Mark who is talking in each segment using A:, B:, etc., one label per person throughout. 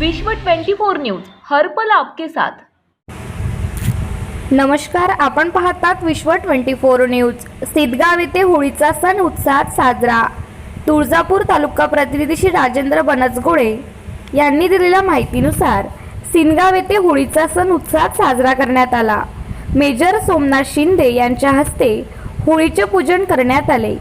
A: विश्व 24 न्यूज हर्पल आपके साथ.
B: नमस्कार आपण पाहतात विश्व ट्वेंटी फोर न्यूज. सिद्धगाव येथे होळीचा सण उत्साहात साजरा. तुळजापूर तालुका प्रतिनिधी श्री राजेंद्र बनसगोळे यांनी दिलेल्या माहितीनुसार सिनगाव येथे होळीचा सण उत्साहात साजरा करण्यात आला. मेजर सोमनाथ शिंदे यांच्या हस्ते होळीचे पूजन करण्यात आले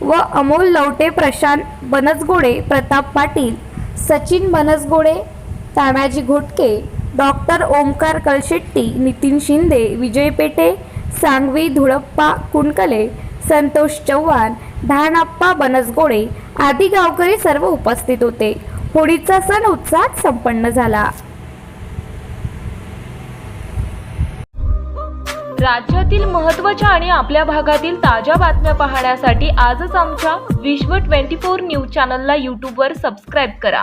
B: व अमोल लवटे प्रशांत बनसगोडे प्रताप पाटील सचिन बनसगोडे तानाजी घोटके डॉक्टर ओमकार कलशेट्टी नितीन शिंदे विजय पेटे सांगवी धुळप्पा कुणकले संतोष चव्हाण धानाप्पा बनसगोडे आदी गावकरी सर्व उपस्थित होते. होळीचा सण उत्साहात संपन्न झाला.
A: राज्यातील महत्त्वाच्या आणि आपल्या भागातील ताज्या बातम्या पाहण्यासाठी आजच आमच्या विश्व 24 न्यूज चॅनलला यूट्यूबवर सबस्क्राईब करा.